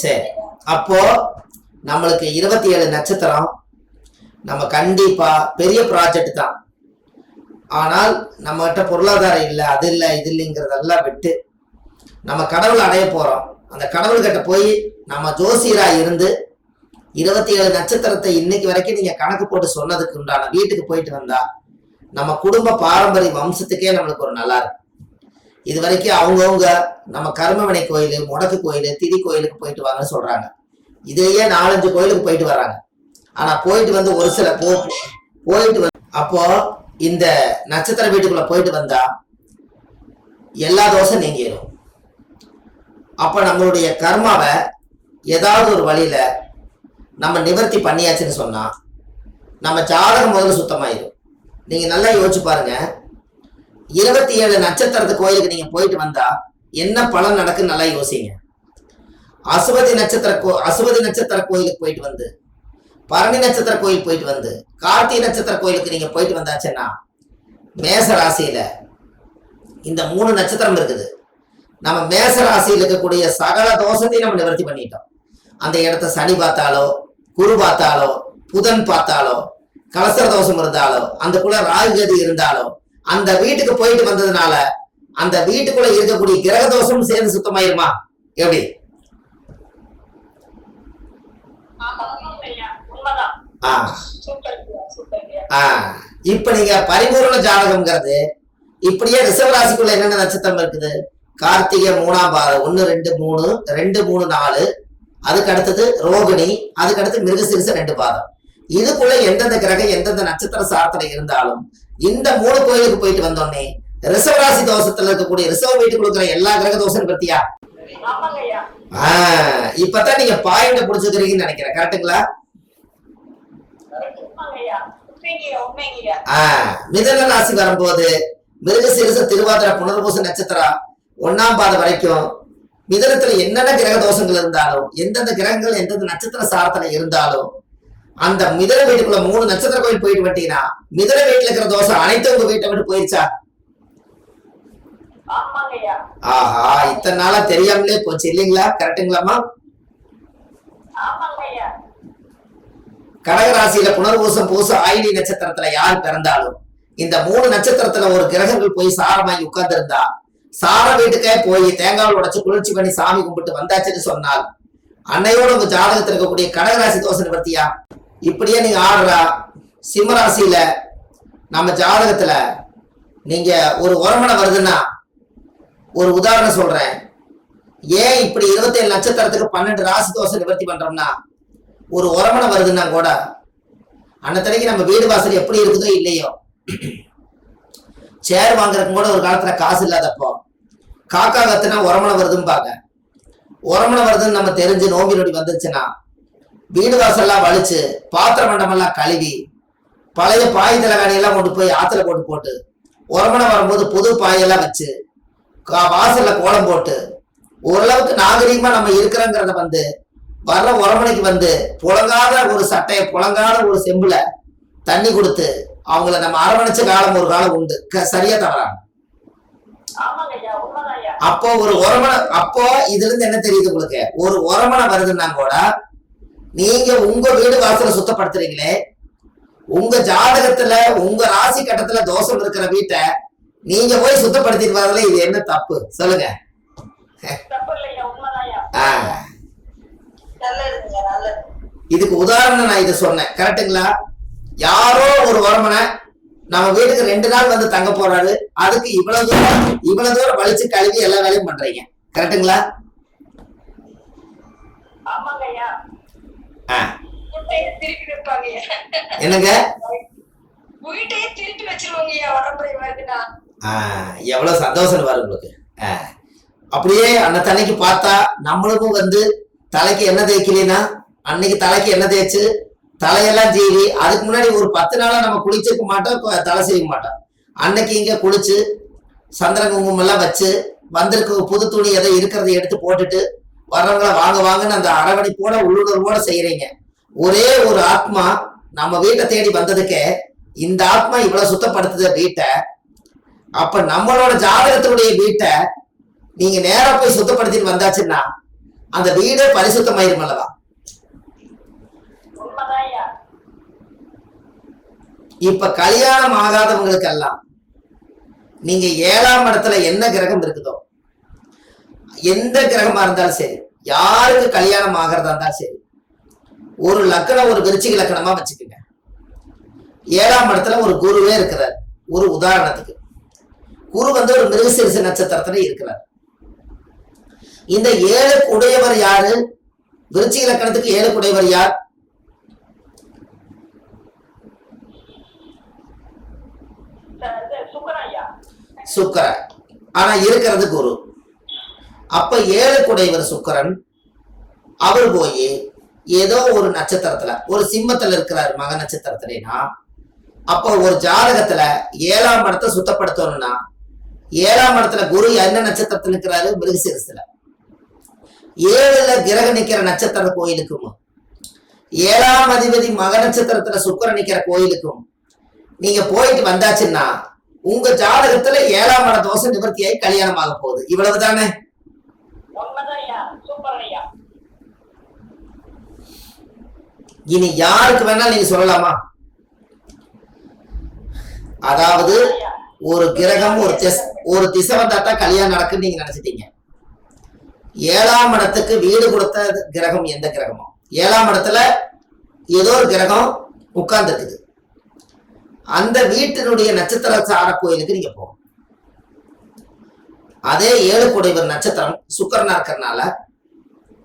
சரி. அப்போ நம்மளுக்கு இருபத்தி ஏழு நட்சத்திரம் நம்ம கண்டிப்பா பெரிய ப்ராஜெக்ட் தான். ஆனால் நம்மகிட்ட பொருளாதாரம் இல்லை அது இல்லை இது இல்லைங்கிறதெல்லாம் விட்டு நம்ம கடவுள் அடைய போறோம். அந்த கடவுள்கிட்ட போய் நம்ம ஜோசியரா இருந்து இருபத்தி ஏழு நட்சத்திரத்தை இன்னைக்கு வரைக்கும் நீங்க கணக்கு போட்டு சொன்னதுக்கு உண்டான வீட்டுக்கு போயிட்டு வந்தா நம்ம குடும்ப பாரம்பரிய வம்சத்துக்கே நம்மளுக்கு ஒரு நல்லா இருக்கும். இது வரைக்கும் அவங்கவுங்க நம்ம கர்மவினை கோயில் முடக்கு கோயில் திதி கோயிலுக்கு போயிட்டு வாங்கன்னு சொல்றாங்க. இதையே நாலஞ்சு கோயிலுக்கு போயிட்டு வர்றாங்க. ஆனா போயிட்டு வந்து ஒரு சில போ போயிட்டு வந்து அப்போ இந்த நட்சத்திர வீட்டுக்குள்ள போயிட்டு வந்தா எல்லா தோசை நீங்கிடும் அப்ப நம்மளுடைய கர்மாவை ஏதாவது ஒரு வழியில நம்ம நிவர்த்தி பண்ணியாச்சுன்னு சொன்னா நம்ம ஜாதகம் முதல்ல சுத்தமாயிடும் நீங்க நல்லா யோசிச்சு பாருங்க. இருபத்தி ஏழு நட்சத்திரத்து கோயிலுக்கு நீங்க போயிட்டு வந்தா என்ன பலன் நடக்குன்னு நல்லா யோசிங்க. அசுவதி நட்சத்திர கோ அசுவதி நட்சத்திர கோயிலுக்கு போயிட்டு வந்து பரணி நட்சத்திர கோயில் போயிட்டு வந்து கார்த்திகை நட்சத்திர கோயிலுக்கு நீங்க போயிட்டு வந்தாச்சுன்னா மேச ராசியில இந்த மூணு நட்சத்திரம் இருக்குது. நம்ம மேச ராசியில் இருக்கக்கூடிய சகல தோஷத்தையும் நம்ம நிவர்த்தி பண்ணிட்டோம். அந்த இடத்த சனி பார்த்தாலோ குரு பார்த்தாலோ புதன் பார்த்தாலோ கலசர தோஷம் இருந்தாலோ அந்த அந்தக்குள்ள ராகுகதி இருந்தாலோ அந்த வீட்டுக்கு போயிட்டு வந்ததுனால அந்த வீட்டுக்குள்ள இருக்கக்கூடிய கிரக தோஷம் சேர்ந்து சுத்தமாயிருமா? எப்படி? இப்ப நீங்க பரிபூர்ண ஜாதகம்ங்கிறது இப்படியே ரிசவராசிக்குள்ள என்னென்ன நட்சத்திரம் இருக்குது? கார்த்திகை மூணாம் பாதம் ஒன்னு ரெண்டு மூணு ரெண்டு மூணு நாலு. அதுக்கு அடுத்தது ரோகிணி அதுக்கு அடுத்து மிருகசிரிச ரெண்டு பாதம். இதுக்குள்ள எந்தெந்த கிரகம் எந்தெந்த நட்சத்திர சாரத்துல இருந்தாலும் இந்த மூணு கோயிலுக்கு போயிட்டு வந்தோடனே ரிஷப ராசி தோஷத்துல இருக்கக்கூடிய ரிஷப வீட்டுக்குள்ள இருக்கிற எல்லா கிரக தோஷம் பத்தியா? ஆஹ் இப்பதான் நீங்க பாயிண்ட புடிச்சுக்கிறீங்கன்னு நினைக்கிறேன். ஆஹ் மிதன ராசி வரும்போது மிருகசீரிச திருவாதிர புனர்பூச நட்சத்திரம் ஒண்ணாம் பாதம் வரைக்கும் மிதனத்துல என்னென்ன கிரக தோஷங்கள் இருந்தாலும் எந்தெந்த கிரகங்கள் எந்தெந்த நட்சத்திர சாரத்துல இருந்தாலும் அந்த மிதன வீட்டுக்குள்ள மூணு நட்சத்திர கோயில் போயிட்டு வந்துட்டீங்கன்னா மிதன வீட்டுல இருக்கிற தோஷம் அனைத்தும் உங்க வீட்டை விட்டு போயிருச்சா? ஆஹா இத்தனை நாளா தெரியாமலே போச்சு இல்லைங்களா? கரெக்டுங்களாமா கடகராசியில புனர்பூசம் பூசம் ஆயினி நட்சத்திரத்துல யார் பிறந்தாலும் இந்த மூணு நட்சத்திரத்துல ஒரு கிரகங்கள் போய் சாரமாகி உட்கார்ந்து இருந்தா சார வீட்டுக்கே போய் தேங்காய் உடைச்சு குளிர்ச்சி பண்ணி சாமி கும்பிட்டு வந்தாச்சுன்னு சொன்னால் அன்னையோட உங்க ஜாதகத்துல இருக்கக்கூடிய கடகராசி தோசை நிவர்த்தியா? இப்படியே நீங்க ஆடுறா சிம்மராசியில நம்ம ஜாதகத்துல நீங்க ஒரு உரமனை வருதுன்னா ஒரு உதாரணம் சொல்றேன். ஏன் இப்படி இருபத்தேழு நட்சத்திரத்துக்கு பன்னெண்டு ராசி தோசை நிவர்த்தி பண்றோம்னா ஒரு உரமனை வருதுன்னா கூட அன்னத்தனைக்கு நம்ம வீடு வாசல் எப்படி இருக்குதோ இல்லையோ சேர் வாங்குறதுக்கு கூட ஒரு காலத்துல காசு இல்லாதப்போ காக்கா கத்துனா உரமனை வருதும்பாங்க. உரமனை வருதுன்னு நம்ம தெரிஞ்சு நோம்பி நொடி வந்துச்சுன்னா வீடு வாசல்லாம் வலிச்சு பாத்திர மண்டமெல்லாம் கழுவி பழைய பாய் தலைகாணி கொண்டு போய் ஆத்துல போட்டு போட்டு உரமணம் வரும்போது புது பாயெல்லாம் வச்சு கா- வாசல்ல கோலம் போட்டு ஓரளவுக்கு நாகரீகமா நம்ம இருக்கிறோங்கிறத வந்து வர்ற உரமனைக்கு வந்து புழங்காத ஒரு சட்டையை புழங்காத ஒரு செம்புல தண்ணி கொடுத்து அவங்கள நம்ம அரவணைச்ச காலம் ஒரு காலம் உண்டு. க- சரியா தவறாங்க அப்போ ஒரு உரமனை அப்போ இதுல இருந்து என்ன தெரியுது உங்களுக்கு? ஒரு உரமனை வருதுன்னா கூட நீங்க உங்க வீடு வாசலை சுத்தப்படுத்துறீங்களே உங்க ஜாதகத்துல உங்க ராசி கட்டத்துல தோஷம் இருக்கிற வீட்டை நீங்க போய் சுத்தப்படுத்திட்டு இது என்ன தப்பு? சொல்லுங்க. இதுக்கு உதாரணம் நான் இதை சொன்னேன். கரெக்ட்டுங்களா? யாரோ ஒரு வரமனை நம்ம வீட்டுக்கு ரெண்டு நாள் வந்து தங்க போறாரு. அதுக்கு இவ்வளவு தூரம் இவ்வளவு தூரம் வலிச்சு கழுவி எல்லா வேலையும் பண்றீங்க. கரெக்ட்டுங்களா ஆமாங்க ஐயா ஆ, வீட்டையே திருப்பி வைப்பாங்க ஐயா என்னங்க? எவ்வளவு சந்தோஷம் வரும் உங்களுக்கு. அப்படியே அந்த தண்ணிக்கு பார்த்தா நம்மளுக்கும் வந்து தலைக்கு எண்ணெய் தேய்க்கலைன்னா அன்னைக்கு தலைக்கு எண்ணெய் தேய்ச்சு தலையெல்லாம் ஜீவி அதுக்கு முன்னாடி ஒரு பத்து நாளா நம்ம குளிச்சிருக்க மாட்டோம் தலை செய்ய மாட்டோம். அன்னைக்கு இங்க குளிச்சு சந்திர குங்குமம் எல்லாம் வச்சு வந்திருக்க புது துணி எதை இருக்கிறத எடுத்து போட்டுட்டு வர்றவங்களை வாங்க வாங்கன்னு அந்த அரவணைப்போட உள்ளுணர்வோட செய்யறீங்க. ஒரே ஒரு ஆத்மா நம்ம வீட்டை தேடி வந்ததுக்கு இந்த ஆத்மா இவ்வளவு சுத்தப்படுத்துத வீட்டை. அப்ப நம்மளோட ஜாதகத்தினுடைய வீட்டை நீங்க நேரா போய் சுத்தப்படுத்திட்டு வந்தாச்சுன்னா அந்த வீடே பரிசுத்தமாயிரும் அல்லவா? இப்ப கல்யாணம் ஆகாதவங்களுக்கெல்லாம் நீங்க ஏழாம் இடத்துல என்ன கிரகம் இருக்குதோ எந்த கிரகமா இருந்தாலும் சரி யாருக்கு கல்யாணம் ஆகிறதா இருந்தாலும் சரி ஒரு லக்கணம் ஒரு விருச்சிக லக்கணமா வச்சுக்கோங்க. ஏழாம் இடத்துல ஒரு குருவே இருக்கிறார் ஒரு உதாரணத்துக்கு. குரு வந்து ஒரு மிருகசீரிச நட்சத்திரத்துல இருக்கிறார். இந்த ஏழு உடையவர் யாரு? விருச்சிக லக்கணத்துக்கு ஏழு உடையவர் யார்? சுக்கரன். ஆனா இருக்கிறது குரு. அப்ப ஏழுக்குடையவர் சுக்கரன் அவர் போய் ஏதோ ஒரு நட்சத்திரத்துல ஒரு சிம்மத்துல இருக்கிறார் மக நட்சத்திரத்துலனா அப்போ ஒரு ஜாதகத்துல ஏழாம் இடத்தை சுத்தப்படுத்தணும்னா ஏழாம் இடத்துல குரு என்ன நட்சத்திரத்துல இருக்கிறாரு? மிருகசீரஸ்ல ஏழுல கிரக நிக்கிற நட்சத்திர கோயிலுக்கும் ஏழாம் அதிபதி மக நட்சத்திரத்துல சுக்கிரன் நிக்கிற கோயிலுக்கும் நீங்க போயிட்டு வந்தாச்சுன்னா உங்க ஜாதகத்துல ஏழாம் இட தோஷம் நிவர்த்தியாகி கல்யாணம் ஆக போகுது. இவ்வளவுதானே உண்மைதான் ஐயா சூப்பர் ஐயா இனி யாருக்கு வேணாலும் நீங்க சொல்லலாமா? அதாவது ஒரு கிரகம் ஒரு திசை ஒரு திசை வந்தா தான் கல்யாணம் நடக்குன்னு நீங்க நினைச்சிட்டீங்க. ஏழாம் இடத்துக்கு வீடு கொடுத்த கிரகம் எந்த கிரகமோ? ஏழாம் இடத்துல ஏதோ ஒரு கிரகம் உட்கார்ந்துருக்குது. அந்த வீட்டினுடைய நட்சத்திர சார கோயிலுக்கு நீங்க போகணும். அதே ஏழு குடைவர் நட்சத்திரம் சுக்கரனா இருக்கிறனால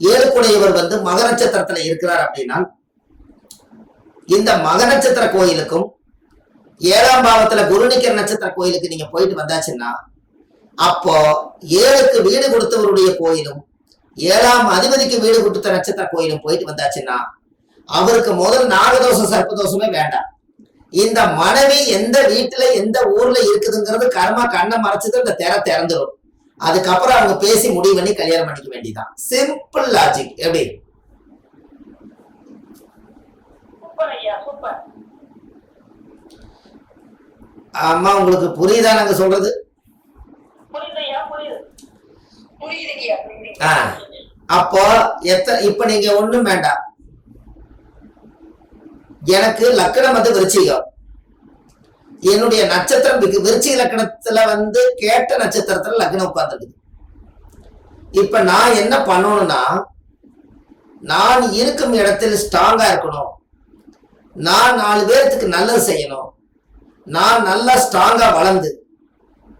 ஏழு குடையவர் வந்து மக நட்சத்திரத்துல இருக்கிறார் அப்படின்னா இந்த மக நட்சத்திர கோயிலுக்கும் ஏழாம் பாவத்துல குருநிக்கிற நட்சத்திர கோயிலுக்கு நீங்க போயிட்டு வந்தாச்சுன்னா அப்போ ஏழுக்கு வீடு கொடுத்தவருடைய கோயிலும் ஏழாம் அதிபதிக்கு வீடு கொடுத்த நட்சத்திர கோயிலும் போயிட்டு வந்தாச்சுன்னா அவருக்கு முதல் நாகதோஷம் சர்ப்பதோஷமே வேண்டாம். இந்த மனைவி எந்த வீட்டுல எந்த ஊர்ல இருக்குதுங்கிறது கர்மா கண்ணை மறைச்சது இந்த திற திறந்துடும் அதுக்கப்புறம் அவங்க பேசி முடிவு பண்ணி கல்யாணம் பண்ணிக்க வேண்டியதுதான். சிம்பிள் லாஜிக் எப்படி? அம்மா உங்களுக்கு புரியுதா நாங்க சொல்றது. அப்போ எத்த இப்ப நீங்க ஒண்ணும் வேண்டாம். எனக்கு லக்கணம் வந்து விருச்சிகம். என்னுடைய நட்சத்திரம் விரு- விருச்சிக லக்கணத்துல வந்து கேட்ட நட்சத்திரத்துல லக்னம் உட்கார்ந்துருக்குது. இப்ப நான் என்ன பண்ணணும்னா நான் இருக்கும் இடத்தில் ஸ்ட்ராங்கா இருக்கணும். நான் நாலு பேர்த்துக்கு நல்லது செய்யணும். நான் நல்லா ஸ்ட்ராங்கா வளர்ந்து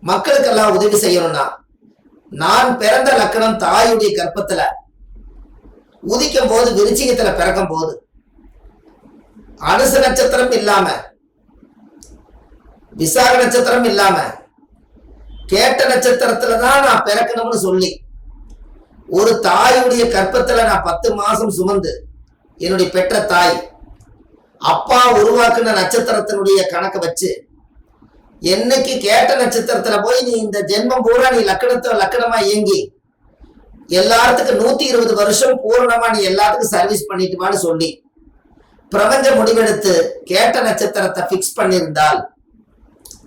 மக்களுக்கெல்லாம் உதவி செய்யணும்னா நான் பிறந்த லக்கணம் தாயுடைய கர்ப்பத்துல உதிக்கும் போது விருச்சிகத்துல பிறக்கும் போது அனுச நட்சத்திரம் இல்லாம விசாக நட்சத்திரம் இல்லாம. கேட்ட நட்சத்திரத்துல தான் நான் பிறக்கணும்னு சொல்லி. ஒரு தாயுடைய கற்பத்துல நான் பத்து மாசம் சுமந்து என்னுடைய பெற்ற தாய் அப்பா உருவாக்குன நட்சத்திரத்தினுடைய கணக்கை வச்சு என்னைக்கு கேட்ட நட்சத்திரத்துல போய் நீ இந்த ஜென்மம் பூரா நீ லக்கணத்தை லக்கணமா இயங்கி எல்லாத்துக்கும் நூத்தி இருபது வருஷம் பூரணமா நீ எல்லாத்துக்கும் சர்வீஸ் பண்ணிட்டு வான்னு சொல்லி பிரபஞ்ச முடிவெடுத்து கேட்ட நட்சத்திரத்தை பிக்ஸ் பண்ணியிருந்தால்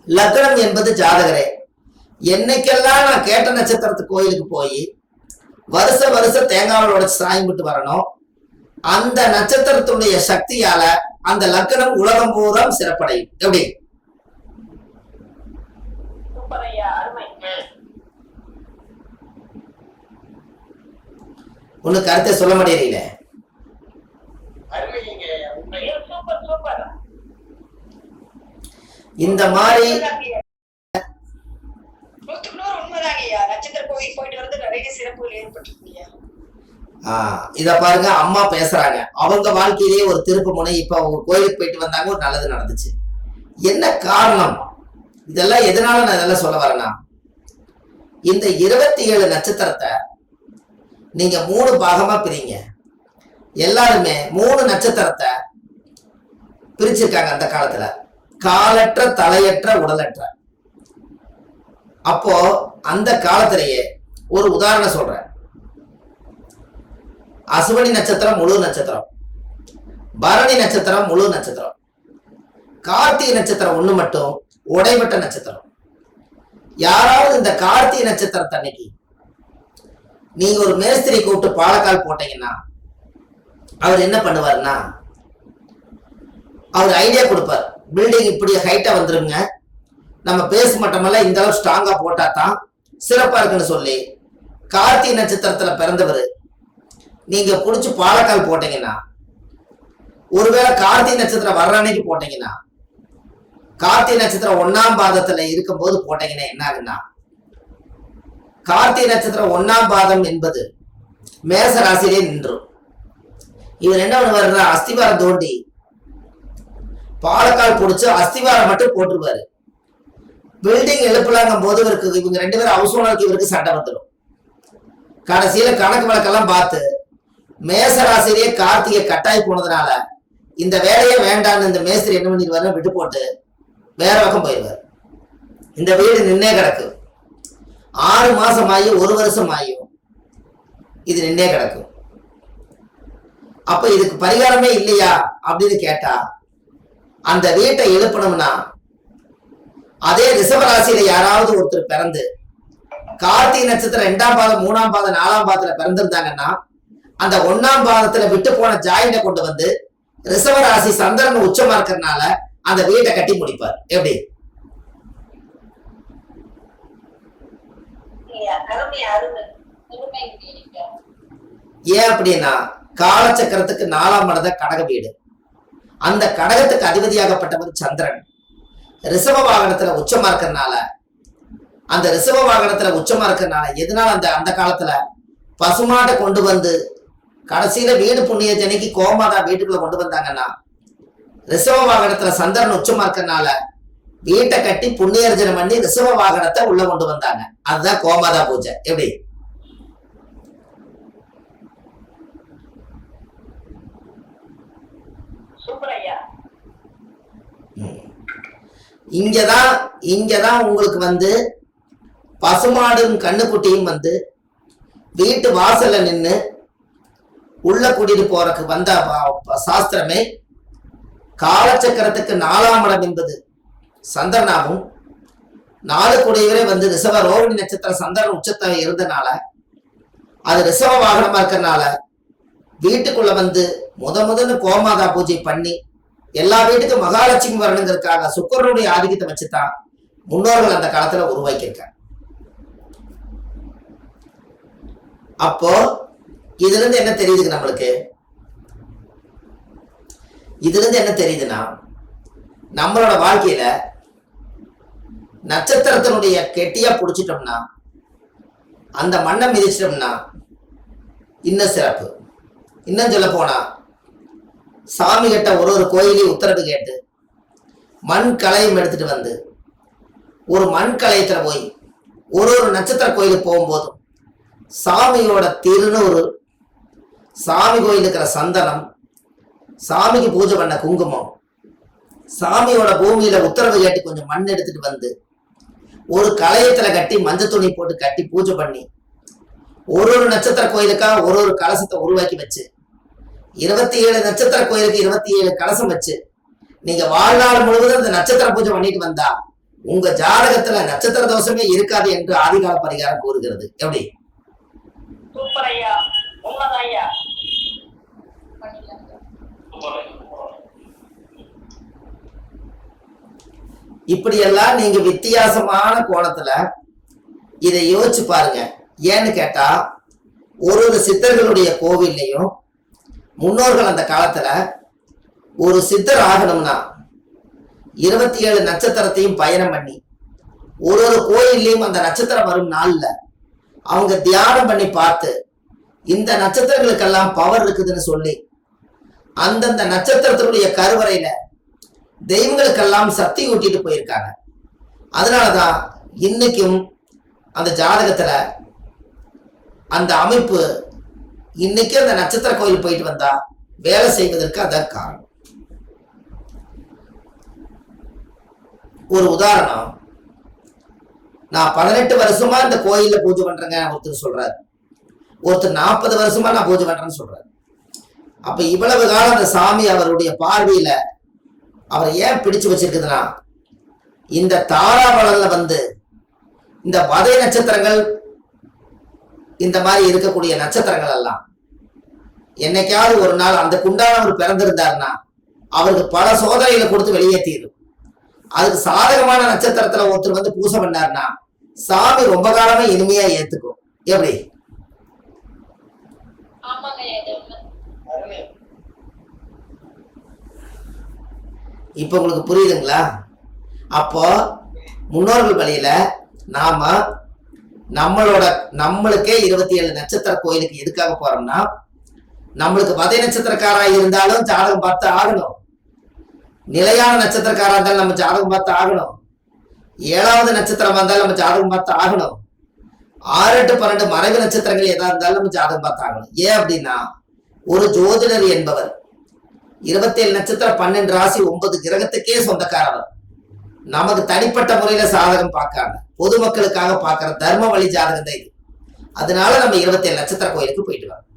லக்னம் என்பது ஜாதகரே. என்னைக்கெல்லாம் நான் கேட்ட நட்சத்திரத்து கோயிலுக்கு போய் வருஷ வருஷம் தேங்காவில் உடைச்சு சாயம் விட்டு வரணும் அந்த நட்சத்திரத்துடைய சக்தியால அந்த லக்னம் உலகம் பூரா சிறப்படையும். எப்படி? ஒண்ணு கருத்தை சொல்ல மாட்டேறீங்கள அருமைங்க உண்மை சூப்பர் சூப்பர் இந்த மாதிரி நூத்துக்கு நூறு உண்மைதாங்கய்யா நட்சத்திர கோயில் போயிட்டு வந்து நிறைய சிறப்புகள் ஏற்பட்டிருக்குங்கய்யா ஆஹ் இத பாருங்க அம்மா பேசுறாங்க. அவங்க வாழ்க்கையிலேயே ஒரு திருப்பு முனை இப்ப அவங்க கோயிலுக்கு போயிட்டு வந்தாங்க ஒரு நல்லது நடந்துச்சு. என்ன காரணம்? இதெல்லாம் எதனால நான் இதெல்லாம் சொல்ல வரேன்னா இந்த இருபத்தி ஏழு நட்சத்திரத்தை நீங்க மூணு பாகமா பிரிங்க. எல்லாருமே மூணு நட்சத்திரத்தை பிரிச்சிருக்காங்க அந்த காலத்துல. காலற்ற தலையற்ற உடலற்ற. அப்போ அந்த காலத்திலேயே ஒரு உதாரணம் சொல்றேன். அசுவனி நட்சத்திரம் முழு நட்சத்திரம். பரணி நட்சத்திரம் முழு நட்சத்திரம். கார்த்திகை நட்சத்திரம் ஒண்ணு மட்டும் உடைபட்ட நட்சத்திரம். யாராவது இந்த கார்த்திகை நட்சத்திரத்தை அன்னைக்கு நீங்க ஒரு மேஸ்திரி கூப்பிட்டு பாலக்கால் போட்டீங்கன்னா அவர் என்ன பண்ணுவாருன்னா அவர் ஐடியா கொடுப்பார். பில்டிங் இப்படி ஹைட்டா வந்துருங்க. நம்ம பேஸ் மட்டமெல்லாம் இந்த அளவு ஸ்ட்ராங்கா போட்டா தான் சிறப்பா இருக்குன்னு சொல்லி கார்த்திகை நட்சத்திரத்துல பிறந்தவர். நீங்க புடிச்சு பாலக்கால் போட்டீங்கன்னா ஒருவேளை கார்த்திகை நட்சத்திரம் வர்ற அன்னைக்கு போட்டீங்கன்னா கார்த்திகை நட்சத்திரம் ஒன்னாம் பாதத்துல இருக்கும்போது போட்டீங்கன்னா என்ன ஆகுன்னா கார்த்திகை நட்சத்திரம் ஒன்னாம் பாதம் என்பது மேச ராசியிலே நின்றும். இவர் என்ன பண்ணுவாருன்னா அஸ்திவாரம் தோண்டி பாலக்கால் பிடிச்சி அஸ்திவாரம் மட்டும் போட்டுருவாரு. பில்டிங் எழுப்பலாங்கும் போது இவருக்கு இவங்க ரெண்டு பேரும் ஹவுஸ் ஓனருக்கு இவருக்கு சண்டை வந்துடும் கடைசியில கணக்கு வழக்கெல்லாம் பார்த்து மேசராசிரியே கார்த்திகை கட்டாய் போனதுனால இந்த வேலையே வேண்டாம்னு இந்த மேஸ்திரி என்ன பண்ணிடுவாரு விட்டு போட்டு வேற பக்கம் போயிடுவார். இந்த வீடு நின்னே கிடக்கு. ஆறு மாசம் ஆகி ஒரு வருஷம் ஆகியும் இது நின்னே கிடக்கும் அப்ப இதுக்கு பரிகாரமே இல்லையா அப்படின்னு கேட்டா அந்த வீட்டை எழுப்பணும்னா அதே ரிஷபராசியில யாராவது ஒருத்தர் பிறந்து கார்த்திகை நட்சத்திரம் ரெண்டாம் பாதம் மூணாம் பாதம் நாலாம் பாதத்துல பிறந்திருந்தாங்கன்னா அந்த ஒன்னாம் பாதத்துல விட்டு போன ஜாயினை கொண்டு வந்து ரிஷபராசி சந்திரன் உச்சமா இருக்கிறதுனால அந்த வீட்டை கட்டி முடிப்பார். எப்படி. ஏன் அப்படின்னா காலச்சக்கரத்துக்கு நாலாம் மனத கடக வீடு. அந்த கடகத்துக்கு அதிபதியாகப்பட்டவர் சந்திரன். ரிசவ வாகனத்துல உச்சமா இருக்கிறனால அந்த ரிசவ வாகனத்துல உச்சமா இருக்கிறனால எதனால அந்த அந்த காலத்துல பசுமாட்டை கொண்டு வந்து கடைசியில வீடு புண்ணிய ஜனைக்கு கோமாதா வீட்டுக்குள்ள கொண்டு வந்தாங்கன்னா ரிசவ வாகனத்துல சந்திரன் உச்சமா இருக்கிறனால வீட்டை கட்டி புண்ணியர்ஜனம் பண்ணி ரிசவ வாகனத்தை உள்ள கொண்டு வந்தாங்க. அதுதான் கோமாதா பூஜை. எப்படி சூப்பர் ஐயா இங்கதான் இங்கதான் உங்களுக்கு வந்து பசுமாடும் கண்ணுக்குட்டியும் வந்து வீட்டு வாசல்ல நின்று உள்ள கூட்டிட்டு போறக்கு வந்த சாஸ்திரமே காலச்சக்கரத்துக்கு நாலாம் இடம் என்பது சந்திரனாகும். நாலு கூடியவரே வந்து ரிசவ ரோகிணி நட்சத்திர சந்திரன் உச்சத்தை இருந்தனால அது ரிசவ வாகனமா இருக்கறனால வீட்டுக்குள்ள வந்து முத முதன்னு கோமாதா பூஜை பண்ணி எல்லா வீட்டுக்கும் மகாலட்சுமி வரணுங்கிறதுக்காக சுக்கரனுடைய ஆதிக்கத்தை வச்சுதான் முன்னோர்கள் அந்த காலத்துல உருவாக்கியிருக்காங்க. அப்போ இதுல இருந்து என்ன தெரியுதுங்க நம்மளுக்கு? இதுல இருந்து என்ன தெரியுதுன்னா நம்மளோட வாழ்க்கையில நட்சத்திரத்தினுடைய கெட்டியா புடிச்சிட்டோம்னா அந்த மண்ணை மிதிச்சிட்டோம்னா இன்னும் சிறப்பு. இன்னும் சொல்ல போனா சாமி கிட்ட ஒரு ஒரு கோயிலையும் உத்தரவு கேட்டு மண் கலையும் எடுத்துட்டு வந்து ஒரு மண் கலையத்துல போய் ஒரு ஒரு நட்சத்திர கோயிலுக்கு போகும்போதும் சாமியோட திருன்னு ஒரு சாமி கோயில் இருக்கிற சந்தனம் சாமிக்கு பூஜை பண்ண குங்குமம் சாமியோட பூமியில உத்தரவு கேட்டு கொஞ்சம் மண் எடுத்துட்டு வந்து ஒரு கலையத்துல கட்டி மஞ்சள் துணி போட்டு கட்டி பூஜை பண்ணி ஒரு ஒரு நட்சத்திர கோயிலுக்கா ஒரு ஒரு கலசத்தை உருவாக்கி வச்சு இருபத்தி ஏழு நட்சத்திர கோயிலுக்கு இருபத்தி ஏழு கலசம் வச்சு நீங்க வாழ்நாள் முழுவதும் இந்த நட்சத்திர பூஜை பண்ணிட்டு வந்தா உங்க ஜாதகத்துல நட்சத்திர தோஷமே இருக்காது என்று ஆதிகால பரிகாரம் கூறுகிறது. எப்படி? இப்படியெல்லாம் நீங்க வித்தியாசமான கோணத்துல இதை யோசிச்சு பாருங்க. ஏன்னு கேட்டா ஒரு ஒரு சித்தர்களுடைய கோவில்லையும் முன்னோர்கள் அந்த காலத்துல ஒரு சித்தர் ஆகணும்னா இருபத்தி ஏழு நட்சத்திரத்தையும் பயணம் பண்ணி ஒரு ஒரு கோயில்லையும் அந்த நட்சத்திரம் வரும் நாள்ல அவங்க தியானம் பண்ணி பார்த்து இந்த நட்சத்திரங்களுக்கெல்லாம் பவர் இருக்குதுன்னு சொல்லி அந்தந்த நட்சத்திரத்தினுடைய கருவறையில தெய்வங்களுக்கெல்லாம் சக்தி ஊட்டிட்டு போயிருக்காங்க. அதனாலதான் இன்னைக்கும் அந்த ஜாதகத்துல அந்த அமைப்பு இன்னைக்கு அந்த நட்சத்திர கோயில் போயிட்டு வந்தா வேலை செய்வதற்கு அதான் காரணம். ஒரு உதாரணம் நான் பதினெட்டு வருஷமா இந்த கோயில்ல பூஜை பண்றேங்க ஒருத்தர் சொல்றாரு. ஒருத்தர் நாற்பது வருஷமா நான் பூஜை பண்றேன்னு சொல்றாரு. அப்ப இவ்வளவு காலம் அந்த சாமி அவருடைய பார்வையில அவரை ஏன் பிடிச்சு வச்சிருக்குதுன்னா இந்த தாராபலன்ல வந்து இந்த வதை நட்சத்திரங்கள் இந்த மாதிரி இருக்கக்கூடிய நட்சத்திரங்கள் எல்லாம். என்னைக்காவது ஒரு நாள் அந்த குண்டானவர் பிறந்திருந்தாருன்னா அவருக்கு பல சோதனைகளை கொடுத்து வெளியேற்றிடும். அதுக்கு சாதகமான நட்சத்திரத்துல ஒருத்தர் வந்து பூசை பண்ணாருன்னா சாமி ரொம்ப காலமா இனிமையா ஏத்துக்கும். எப்படி? இப்ப உங்களுக்கு புரியுதுங்களா? அப்போ முன்னோர்கள் வழியில நாம நம்மளோட நம்மளுக்கே இருபத்தி ஏழு நட்சத்திர கோயிலுக்கு எதுக்காக போறோம்னா நம்மளுக்கு வதை நட்சத்திரக்காரா இருந்தாலும் ஜாதகம் பார்த்து ஆகணும். நிலையான நட்சத்திரக்காரா இருந்தாலும் நம்ம ஜாதகம் பார்த்து ஆகணும். ஏழாவது நட்சத்திரமா இருந்தாலும் நம்ம ஜாதகம் பார்த்து ஆகணும். ஆறு எட்டு பன்னெண்டு மறைவு நட்சத்திரங்கள் எதா இருந்தாலும் நம்ம ஜாதகம் பார்த்து ஆகணும். ஏன் அப்படின்னா ஒரு ஜோதிடர் என்பவர் இருபத்தேழு நட்சத்திரம் பன்னெண்டு ராசி ஒன்பது கிரகத்துக்கே சொந்தக்காரவர். நமக்கு தனிப்பட்ட முறையில சாதகம் பார்க்காம பொதுமக்களுக்காக பார்க்கிற தர்ம வழி ஜாதகம் தான் இது. அதனால நம்ம இருபத்தேழு நட்சத்திர கோயிலுக்கு போயிட்டு வரோம்.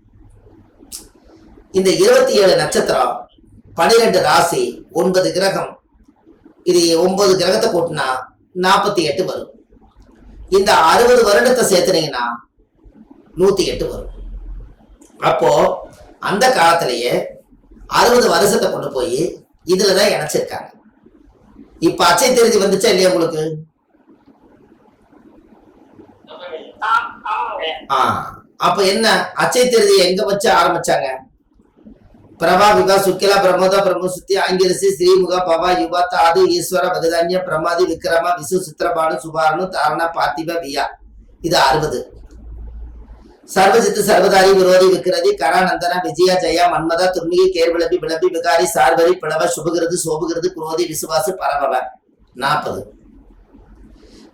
இந்த இருபத்தி ஏழு நட்சத்திரம் பனிரெண்டு ராசி ஒன்பது கிரகம். இது ஒன்பது கிரகத்தை கூட்டினா நாற்பத்தி எட்டு வரும். இந்த அறுபது வருடத்தை சேர்த்துனீங்கன்னா நூத்தி எட்டு வரும். அப்போ அந்த காலத்திலேயே அறுபது வருஷத்தை கொண்டு போய் இதுலதான் இணைச்சிருக்காங்க. இப்ப அச்சை தெரிஞ்சு வந்துச்சா இல்லையா உங்களுக்கு? அப்ப என்ன? அச்சை திருதி எங்க வச்சு ஆரம்பிச்சாங்க? பிரபா விகா சுக்கிலா பிரமோதா பிரம்மசுத்தி ஆங்கிரசி ஸ்ரீமுக பவா யுவா தாது ஈஸ்வர பகதான்ய பிரமாதி விக்ரம விசு சித்திரபானு சுபாரணு தாரண பார்த்திப வியா. இது அறுபது. சர்வஜித்து சர்வதாரி விரோதி விக்ரதி கரானந்தன விஜயா ஜெயா மன்மதா துர்மிகி கேர்விளபி விளபி விகாரி சார்வரி பிளவ சுபகிருது சோபுகிறது குரோதி விசுவாசு பரபவ. நாற்பது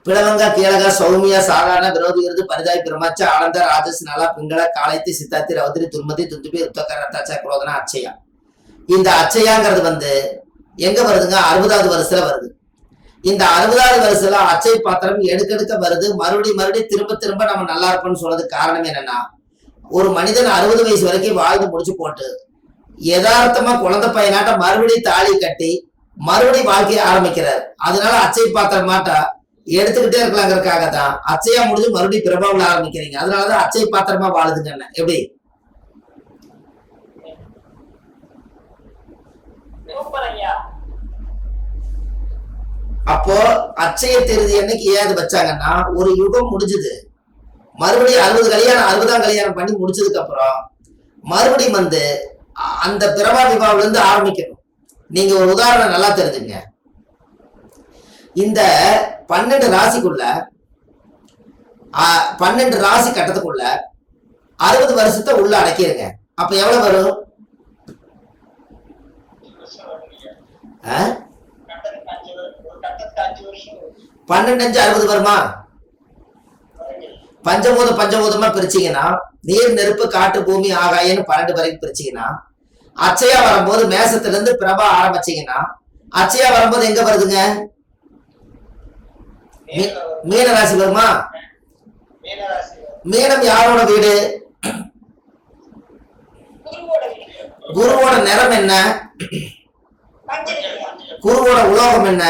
பிளவங்க கீழக சௌமியா சாதாரண விரோதிகிறது பரிதாய் பிரமச்ச ஆனந்த ராஜஸ் நலா பிங்கள காளைத்தி சித்தாத்தி ரவுதிரி துர்மதி துந்துபி உத்தகர ரத்தாச்ச குரோதனா அச்சயா. இந்த அச்சயாங்கிறது வந்து எங்க வருதுங்க? அறுபதாவது வருஷத்துல வருது. இந்த அறுபதாவது வருஷத்துல அச்சை பாத்திரம் எடுக்கெடுக்க வருது. மறுபடி மறுபடி திரும்ப திரும்ப நம்ம நல்லா இருப்போம்னு சொல்றதுக்கு காரணம் என்னன்னா ஒரு மனிதன் அறுபது வயசு வரைக்கும் வாழ்ந்து முடிச்சு போட்டு யதார்த்தமா குழந்தை பையனாட்ட மறுபடியும் தாலி கட்டி மறுபடியும் வாழ்க்கையை ஆரம்பிக்கிறார். அதனால அச்சை பாத்திரம் மாட்டா எடுத்துக்கிட்டே இருக்கலாங்கிறதுக்காக தான் அச்சையா முடிஞ்சு மறுபடியும் பிரபாவில் ஆரம்பிக்கிறீங்க. அதனாலதான் அச்சை பாத்திரமா வாழுதுங்க அண்ணன். எப்படி? அப்போ அச்சய திருதி என்னைக்கு ஏன் அது வச்சாங்கன்னா ஒரு யுகம் முடிஞ்சுது. மறுபடியும் அறுபது கல்யாணம் அறுபதாம் கல்யாணம் பண்ணி முடிச்சதுக்கு அப்புறம் மறுபடியும் வந்து அந்த பிரபா விவாவில இருந்து ஆரம்பிக்கணும். நீங்க ஒரு உதாரணம் நல்லா தெரிஞ்சுங்க. இந்த பன்னெண்டு ராசிக்குள்ள பன்னெண்டு ராசி கட்டத்துக்குள்ள அறுபது வருஷத்தை உள்ள அடக்கிடுங்க அப்ப எவ்வளவு வரும்? பன்னெண்டு அஞ்சு அறுபது வருமா? பஞ்சபூதம் பஞ்சபூதமா பிரிச்சீங்கன்னா நீர் நெருப்பு காற்று பூமி ஆகாயன்னு பன்னெண்டு வரைக்கும் பிரிச்சீங்கன்னா அச்சையா வரும்போது மேசத்துல இருந்து பிரபா ஆரம்பிச்சீங்கன்னா அச்சையா வரும்போது எங்க வருதுங்க? மீன ராசி வருமா? மீனம் யாரோட வீடு? குருவோட நிறம் என்ன? குருவோட உலோகம் என்ன?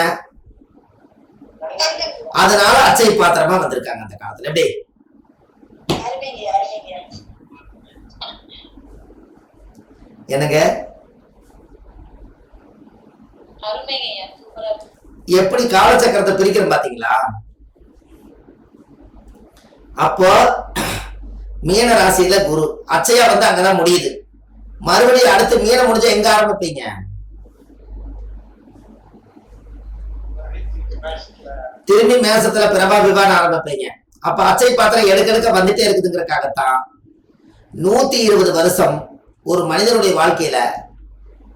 அதனால அச்சை பாத்திரமா வந்திருக்காங்க அந்த காலத்துல. எப்படி? எனக்கு அருமைங்க ஐயா சூப்பரா இருக்கு எப்படி காலச்சக்கரத்தை பிரிக்கிறோம் பாத்தீங்களா? அப்போ மீன ராசியில குரு. அச்சையா வந்து அங்கதான் முடியுது. மறுபடியும் அடுத்து மீன முடிஞ்சா எங்க ஆரம்பிப்பீங்க? திரும்பி மேசத்துல பிரபா விவான் ஆரம்பிப்பீங்க. அப்ப அச்சை பாத்திரம் எடுக்கெடுக்க வந்துட்டே இருக்குதுங்கிறக்காகத்தான் நூத்தி இருபது வருஷம் ஒரு மனிதனுடைய வாழ்க்கையில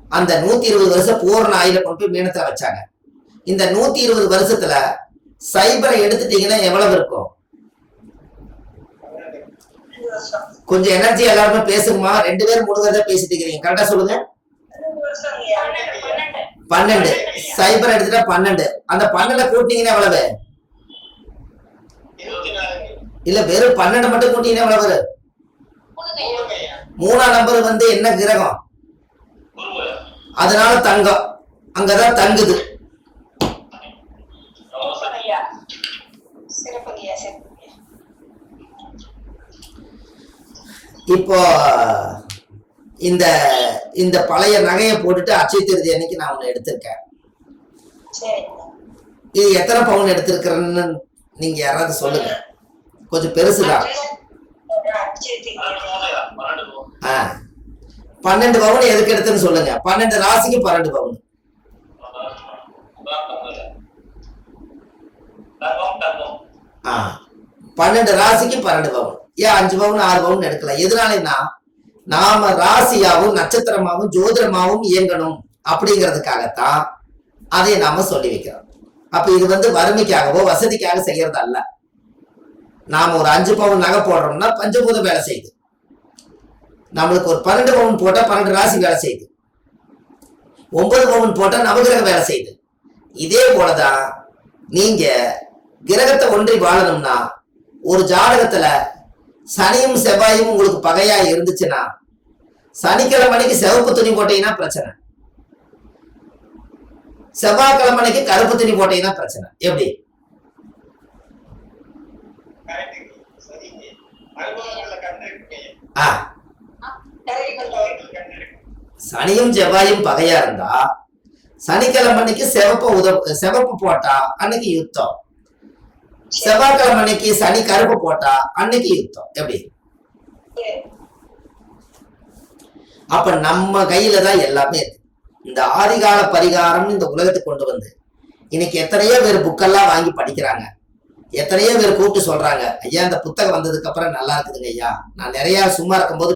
அந்த நூத்தி இருபது வருஷம் பூரண ஆயுத கொண்டு போய் மீனத்துல வச்சாங்க. இந்த நூத்தி இருபது வருஷத்துல சைபரை எடுத்துட்டீங்கன்னா எவ்வளவு இருக்கும்? கொஞ்சம் எனர்ஜி எல்லாருமே பேசுங்கம்மா. ரெண்டு பேரும் மூணு பேர் தான் பேசிட்டு இருக்கிறீங்க கரெக்டா சொல்லுங்க. பன்னெண்டு. சைபர் எடுத்துட்டா பன்னெண்டு. அந்த பன்னெண்டை கூட்டினீங்கன்னா எவ்வளவு? இல்ல வெறும் பன்னெண்டு மட்டும் கூட்டிங்கன்னா எவ்வளவு வரும்? மூணாம் நம்பர் வந்து என்ன கிரகம்? அதனால தங்கம். அங்கதான் தங்குது. இப்போ இந்த இந்த பழைய நகையை போட்டுட்டு அட்சய திருதி அன்னைக்கு நான் ஒன்று எடுத்திருக்கேன். இது எத்தனை பவுன் எடுத்திருக்கிறேன்னு நீங்க யாராவது சொல்லுங்க. கொஞ்சம் பெருசுதான். ஆ. பன்னெண்டு பவுன் எதுக்கு எடுத்துன்னு சொல்லுங்க. பன்னெண்டு ராசிக்கு பன்னெண்டு பவுன். ஆ. பன்னெண்டு ராசிக்கு பன்னெண்டு பவுன். ஏன் அஞ்சு பவுன் ஆறு பவுன் எடுக்கலாம்? எதனாலன்னா நாம ராசியாவும் நட்சத்திரமாவும் ஜோதிடமாவும் இயங்கணும் அப்படிங்கிறதுக்காகத்தான் அதை நாம சொல்லி வைக்கிறோம். அப்ப இது வந்து வறுமைக்காகவோ வசதிக்காக செய்யறது அல்ல. நாம ஒரு அஞ்சு பவுன் நகை போடுறோம்னா பஞ்சபூதம் வேலை செய்யுது. நம்மளுக்கு ஒரு பன்னெண்டு பவுன் போட்டா பன்னெண்டு ராசி வேலை செய்யுது. ஒன்பது பவுன் போட்டா நவகிரகம் வேலை செய்யுது. இதே போலதான் நீங்க கிரகத்தை ஒன்றி வாழணும்னா ஒரு ஜாதகத்துல சனியும் செவ்வாயும் உங்களுக்கு பகையா இருந்துச்சுன்னா சனிக்கிழமைக்கு சிவப்பு துணி போட்டீங்கன்னா பிரச்சனை. செவ்வாய்க்கிழமைக்கு கருப்பு துணி போட்டீங்கன்னா பிரச்சனை. எப்படி? சனியும் செவ்வாயும் பகையா இருந்தா சனிக்கிழமை அன்னைக்கு சிவப்பு உத சிவப்பு போட்டா அன்னைக்கு யுத்தம். செவ்வாய்க்கிழமை அன்னைக்கு சனி கருப்பு போட்டா அன்னைக்கு யுத்தம். எப்படி? அப்ப நம்ம கையில தான் எல்லாமே இருக்கு. இந்த ஆதிகால பரிகாரம் இந்த உலகத்துக்கு கொண்டு வந்து இன்னைக்கு எத்தனையோ பேர் புக்கெல்லாம் வாங்கி படிக்கிறாங்க. எத்தனையோ பேர் கூப்பிட்டு சொல்றாங்க ஐயா இந்த புத்தகம் வந்ததுக்கு அப்புறம் நல்லா இருக்குதுங்க ஐயா. நான் நிறைய சும்மா இருக்கும்போது